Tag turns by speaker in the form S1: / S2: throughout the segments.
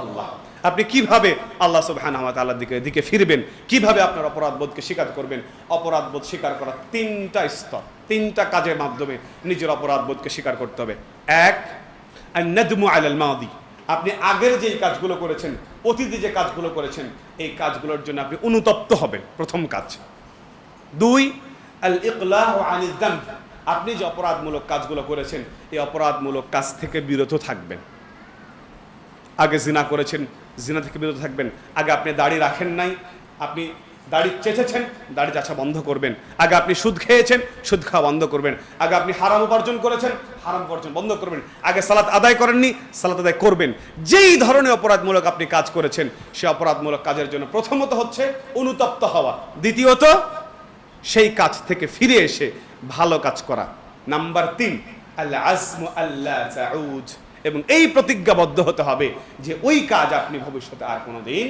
S1: আল্লাহ আপনি কীভাবে আল্লাহ ওয়া তাআলার দিকে দিকে ফিরবেন? কীভাবে আপনার অপরাধ বোধকে স্বীকার করবেন? অপরাধ বোধ স্বীকার করার তিনটা স্তর, তিনটা কাজের মাধ্যমে নিজের অপরাধ বোধকে স্বীকার করতে হবে। এক নাদমু আলাল মাদি। আপনি আগের যেই কাজগুলো করেছেন, অতীতে যে কাজগুলো করেছেন, এই কাজগুলোর জন্য আপনি অনুতপ্ত হবেন। প্রথম কাজ। দুই আল ইকলাহ আপনি যে অপরাধমূলক কাজগুলো করেছেন, এই অপরাধমূলক কাজ থেকে বিরত থাকবেন। আগে জিনা করেছেন, জিনা থেকে বিরত থাকবেন। আগে আপনি দাড়ি রাখেন নাই, আপনি দাড়ি চেঁচেছেন, দাড়ি চাচা বন্ধ করবেন। আগে আপনি সুদ খেয়েছেন, সুদ খাওয়া বন্ধ করবেন। আগে আপনি হারাম উপার্জন করেছেন, হারাম উপার্জন বন্ধ করবেন। আগে সালাত আদায় করেননি, সালাত আদায় করবেন। যেই ধরনের অপরাধমূলক আপনি কাজ করেছেন, সে অপরাধমূলক কাজের জন্য প্রথমত হচ্ছে অনুতপ্ত হওয়া। দ্বিতীয়ত, সেই কাজ থেকে ফিরে এসে ভালো কাজ করা। নাম্বার তিন আল্লাহ আজমু আল্লাহ এবং এই প্রতিজ্ঞাবদ্ধ হতে হবে যে ওই কাজ আপনি ভবিষ্যতে আর কোনোদিন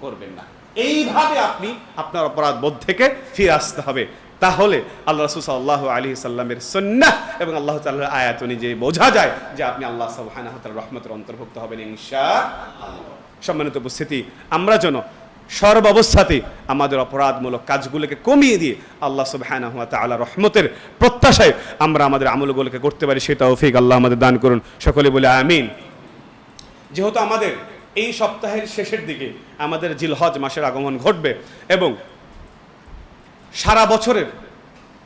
S1: করবেন না। এইভাবে আপনি আপনার অপরাধ বোধ থেকে ফিরে আসতে হবে। তাহলে আল্লাহ রসুল সাল্লাহ আলী সাল্লামের সন্না এবং আল্লাহ তাল্লাহ আয়াত অনুযায়ী বোঝা যায় যে আপনি আল্লাহ তাআলার রহমতের অন্তর্ভুক্ত হবেন ইনশা সম্মানিত উপস্থিতি, আমরা যেন সর্বাবস্থাতে আমাদের অপরাধমূলক কাজগুলোকে কমিয়ে দিয়ে আল্লাহ সুবহানাহু ওয়া তাআলা রহমতের প্রত্যাশায় আমরা আমাদের আমলগুলোকে করতে পারি সেটা তৌফিক আল্লাহ আমাদের দান করুন। সকলে বলে আমিন। যেহেতু আমাদের এই সপ্তাহের শেষের দিকে আমাদের জিলহজ মাসের আগমন ঘটবে এবং সারা বছরের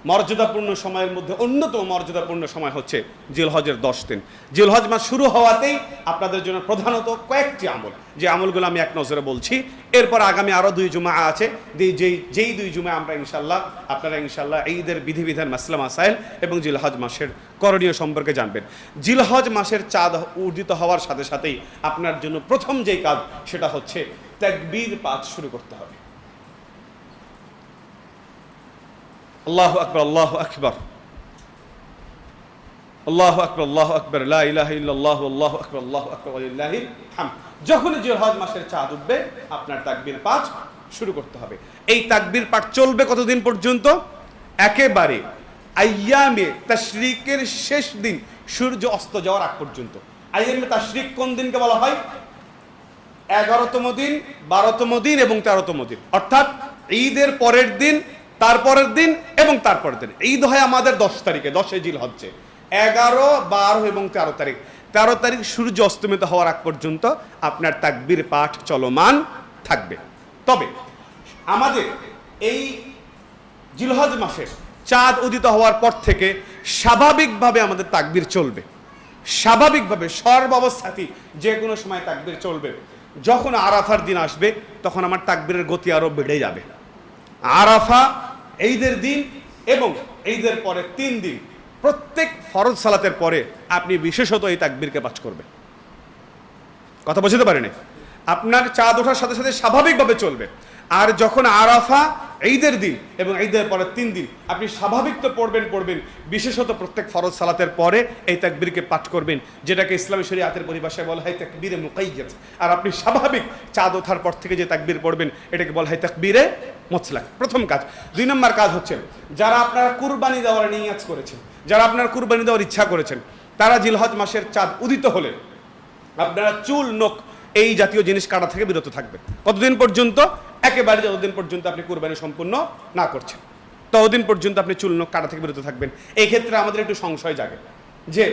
S1: মর্যাদাপূর্ণ সময়ের মধ্যে অন্যতম মর্যাদাপূর্ণ সময় হচ্ছে জিলহজের দশ দিন। জিলহজ মাস শুরু হওয়াতেই আপনাদের জন্য প্রধানত কয়েকটি আমল। যে আমলগুলো আমি এক নজরে বলছি। এরপর আগামী আরও দুই জুমা আছে। যেই যেই দুই জুমা আমরা ইনশাল্লাহ আপনারা ইনশাল্লাহ ঈদের বিধিবিধান মাসলা মাসাইল এবং জিলহজ মাসের করণীয় সম্পর্কে জানবেন। জিলহজ মাসের চাঁদ উদিত হওয়ার সাথে সাথেই আপনার জন্য প্রথম যেই কাজ সেটা হচ্ছে তাকবীর পাঠ শুরু করতে হবে। আল্লাহ আকবর আল্লাহ আকবর। আল্লাহ আকবর আল্লাহ আকবর ইল্লাল্লাহ, আল্লাহু আকবর আল্লাহু আকবর হামদ। যখন জিলহজ মাসের চাঁদ উঠবে, আপনার তাকবীর পাঠ শুরু করতে হবে। এই তাকবীর পাঠ চলবে কতদিন পর্যন্ত? একেবারে আইয়ামে তাশরিকের শেষ দিন, সূর্য অস্ত যাওয়ার আগ পর্যন্ত। আইয়ামে তাশরিক কোন দিনকে বলা হয়? এগারোতম দিন, বারোতম দিন এবং তেরোতম দিন। অর্থাৎ ঈদের পরের দিন তারপরের দিন এবং তারপরের দিন। ঈদ হয় আমাদের দশ তারিখে দশে জিল হচ্ছে এগারো, বারো এবং তেরো তারিখ। তেরো তারিখ সূর্য অস্তমিত হওয়ার আগ পর্যন্ত আপনার তাকবির পাঠ চলমান থাকবে। তবে আমাদের এই জিলহজ মাসে চাঁদ উদিত হওয়ার পর থেকে স্বাভাবিকভাবে আমাদের তাকবির চলবে। স্বাভাবিকভাবে সর্বাবস্থাতেই যে কোনো সময় তাকবির চলবে। যখন আরাফার দিন আসবে, তখন আমার তাকবিরের গতি আরও বেড়ে যাবে। আরাফা ঈদের দিন এবং ঈদের পরে তিন দিন, প্রত্যেক ফরজ সালাতের পরে আপনি বিশেষত এই তাকবীরকে পাঠ করবেন। কথা বুঝতে পারেনি? আপনার চাঁদ ওঠার সাথে সাথে স্বাভাবিকভাবে চলবে। আর যখন আরাফা ঈদের দিন এবং ঈদের পরে তিন দিন আপনি স্বাভাবিক তো পড়বেন পড়বেন, বিশেষত প্রত্যেক ফরজ সালাতের পরে এই তাকবীরকে পাঠ করবেন, যেটাকে ইসলামী শরীয়তের পরিভাষায় বলা হয় তাকবীরে মুকাইয়াত। আর আপনি স্বাভাবিক চাঁদ ওঠার পর থেকে যে তাকবীর পড়বেন, এটাকে বলা হয় তাকবীরে মসলাক প্রথম কাজ। দুই নম্বর কাজ হচ্ছে, যারা আপনারা কুরবানি দেওয়ার নিয়াজ করেছেন, যারা আপনার কুরবানি দেওয়ার ইচ্ছা করেছেন, তারা জিলহজ মাসের চাঁদ উদিত হলে আপনারা চুল, নোখ এই জাতীয় জিনিস কাটা থেকে বিরত থাকবেন। কতদিন পর্যন্ত? একেবারে যতদিন পর্যন্ত আপনি কুরবানি সম্পূর্ণ না করছেন। ততদিন পর্যন্ত আপনি চুল, নোখ কাটা থেকে বিরত থাকবেন। এই ক্ষেত্রে আমাদের একটু সংশয় জাগে যে,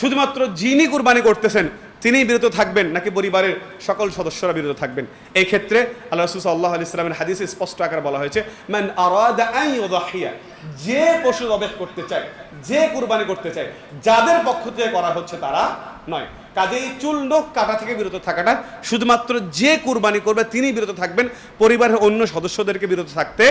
S1: শুধুমাত্র যিনি কুরবানি করতেছেন তিনিই বিরত থাকবেন নাকি পরিবারের সকল সদস্যরা বিরত থাকবেন? এই ক্ষেত্রে আল্লাহ রসুল সাল্লাহ আলি ইসলামের হাদিসে স্পষ্ট আকার বলা হয়েছে ম্যান আরাদা যে পশু জবেহ করতে চায়, যে কুরবানি করতে চায়, যাদের পক্ষ থেকে করা হচ্ছে তারা নয়। কাজেই চুল নখ কাটা থেকে বিরত থাকাটা শুধুমাত্র যে কুরবানি করবে তিনি বিরত থাকবেন, পরিবারের অন্য সদস্যদেরকে বিরত থাকতে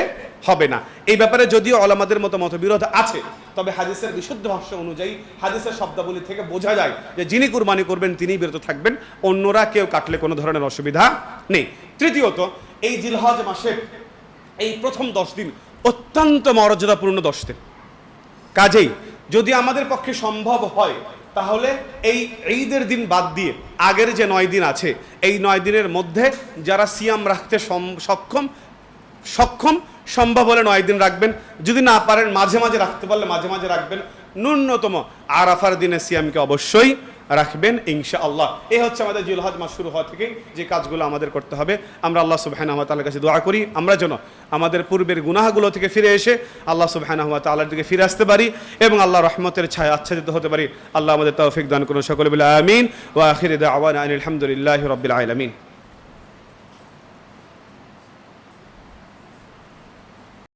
S1: হবে না। এই ব্যাপারে যদিও আলামাদের মতো মতবিরোধ আছে, তবে হাদিসের বিশুদ্ধ ভাষ্য অনুযায়ী হাদিসের শব্দাবলী থেকে বোঝা যায় যে যিনি কুরবানি করবেন তিনি বিরত থাকবেন, অন্যরা কেউ কাটলে কোনো ধরনের অসুবিধা নেই। তৃতীয়ত, এই জিলহজ মাসের এই প্রথম দশ দিন অত্যন্ত মর্যাদাপূর্ণ দশ দিন। কাজেই যদি আমাদের পক্ষে সম্ভব হয়, তাহলে এই ঈদের দিন বাদ দিয়ে আগের যে নয় দিন আছে, এই নয় দিনের মধ্যে যারা সিয়াম রাখতে সক্ষম সক্ষম, সম্ভব হলে নয় দিন রাখবেন। যদি না পারেন, মাঝে মাঝে রাখতে পারলে মাঝে মাঝে রাখবেন। ন্যূনতম আরাফার দিনে সিয়ামকে অবশ্যই রাখবেন ইনশা আল্লাহ এই হচ্ছে আমাদের জিলহজ মাস শুরু হওয়া থেকেই যে কাজগুলো আমাদের করতে হবে। আমরা আল্লাহ সুবাহান ওয়া তাআলার কাছে দোয়া করি। আমরা যেন আমাদের পূর্বের গুনাহাগুলো থেকে ফিরে এসে আল্লাহ সুবাহান ওয়া আল্লাহর দিকে ফিরে আসতে পারি এবং আল্লাহ রহমতের ছায় আচ্ছাদিত হতে পারি। আল্লাহ আমাদের তৌফিক দান করুন সকলে বলে আমিন। ও আখির আওয়ান আলহামদুলিল্লাহ রবিল আলামিন।